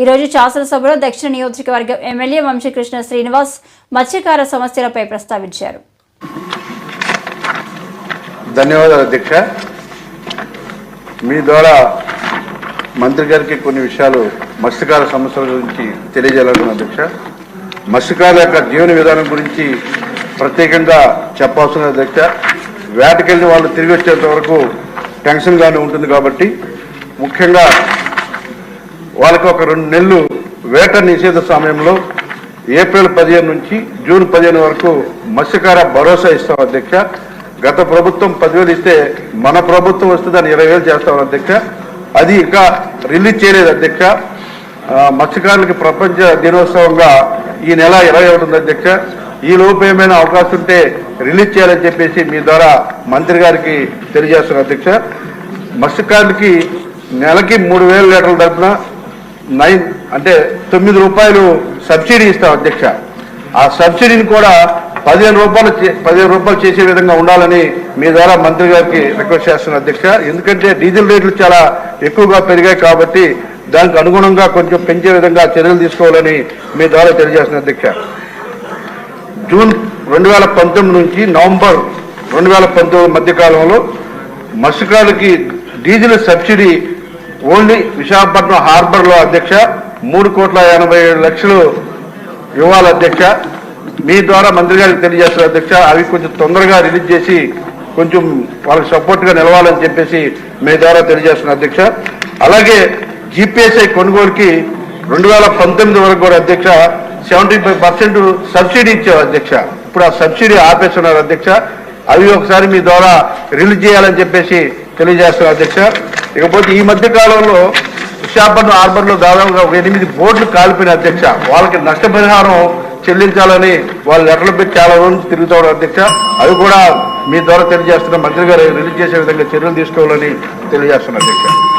ఈరోజు శాసనసభలో దక్షిణ నియోజకవర్గం ఎమ్మెల్యే వంశీకృష్ణ శ్రీనివాస్ మత్స్యకార సమస్యలపై ప్రస్తావించారు. ధన్యవాదాలు అధ్యక్ష. మీ ద్వారా మంత్రి గారికి కొన్ని విషయాలు మత్స్యకార సమస్యల గురించి తెలియజేయాలనుకున్న అధ్యక్ష. మత్స్యకారుల యొక్క జీవన విధానం గురించి ప్రత్యేకంగా చెప్పాల్సిన అధ్యక్ష. వేటకెళ్ళిన వాళ్ళు తిరిగి వచ్చేంత వరకు టెన్షన్గానే ఉంటుంది కాబట్టి ముఖ్యంగా వాళ్ళకి ఒక రెండు నెలలు వేట నిషేధ సమయంలో ఏప్రిల్ పదిహేను నుంచి జూన్ పదిహేను వరకు మత్స్యకార భరోసా ఇస్తాం అధ్యక్ష. గత ప్రభుత్వం పదివేలు ఇస్తే మన ప్రభుత్వం వస్తే దాన్ని ఇరవై వేలు చేస్తాం అధ్యక్ష. అది ఇంకా రిలీజ్ చేయలేదు అధ్యక్ష. మత్స్యకారులకి ప్రపంచ దినోత్సవంగా ఈ నెల ఇరవై ఒకటి ఉంది అధ్యక్ష. ఈ లోపు ఏమైనా అవకాశం ఉంటే రిలీజ్ చేయాలని చెప్పేసి మీ ద్వారా మంత్రి గారికి తెలియజేస్తున్నారు అధ్యక్ష. మత్స్యకారులకి నెలకి మూడు వేల లీటర్ల డబ్బున నైన్ అంటే తొమ్మిది రూపాయలు సబ్సిడీ ఇస్తాం అధ్యక్ష. ఆ సబ్సిడీని కూడా పదిహేను రూపాయలు చే- పదిహేను రూపాయలు చేసే విధంగా ఉండాలని మీ ద్వారా మంత్రి గారికి రిక్వెస్ట్ చేస్తున్నాను అధ్యక్ష. ఎందుకంటే డీజిల్ రేట్లు చాలా ఎక్కువగా పెరిగాయి కాబట్టి దానికి అనుగుణంగా కొంచెం పెంచే విధంగా చర్యలు తీసుకోవాలని మీ ద్వారా తెలియజేస్తున్న అధ్యక్ష. జూన్ రెండు వేల పంతొమ్మిది నుంచి నవంబర్ రెండు వేల పంతొమ్మిది మధ్యకాలంలో మత్స్యకారులకి డీజిల్ సబ్సిడీ ఓన్లీ విశాఖపట్నం హార్బర్లో అధ్యక్ష మూడు కోట్ల ఎనభై ఏడు లక్షలు ఇవ్వాలి అధ్యక్ష. మీ ద్వారా మంత్రి గారికి తెలియజేస్తారు అధ్యక్ష అవి కొంచెం తొందరగా రిలీజ్ చేసి కొంచెం వాళ్ళకి సపోర్ట్గా నిలవాలని చెప్పేసి మీ ద్వారా తెలియజేస్తున్న అధ్యక్ష. అలాగే జీపీఎస్ఐ కొనుగోలుకి రెండు వేల పంతొమ్మిది వరకు కూడా అధ్యక్ష సెవెంటీ ఫైవ్ పర్సెంట్ సబ్సిడీ ఇచ్చారు అధ్యక్ష. ఇప్పుడు ఆ సబ్సిడీ ఆపేస్తున్నారు అధ్యక్ష. అవి ఒకసారి మీ ద్వారా రిలీజ్ చేయాలని చెప్పేసి తెలియజేస్తున్నారు అధ్యక్ష. ఇకపోతే ఈ మధ్య కాలంలో విశాఖపట్నం హార్బర్లో దాదాపుగా ఒక ఎనిమిది బోట్లు కాలిపోయిన అధ్యక్ష. వాళ్ళకి నష్టపరిహారం చెల్లించాలని వాళ్ళు లెటర్లు పెట్టి చాలా రోజులు తిరుగుతాడు అధ్యక్ష. అవి కూడా మీ ద్వారా తెలియజేస్తున్న మంత్రి గారు రిలీజ్ చేసే విధంగా చర్యలు తీసుకోవాలని తెలియజేస్తున్నారు అధ్యక్ష.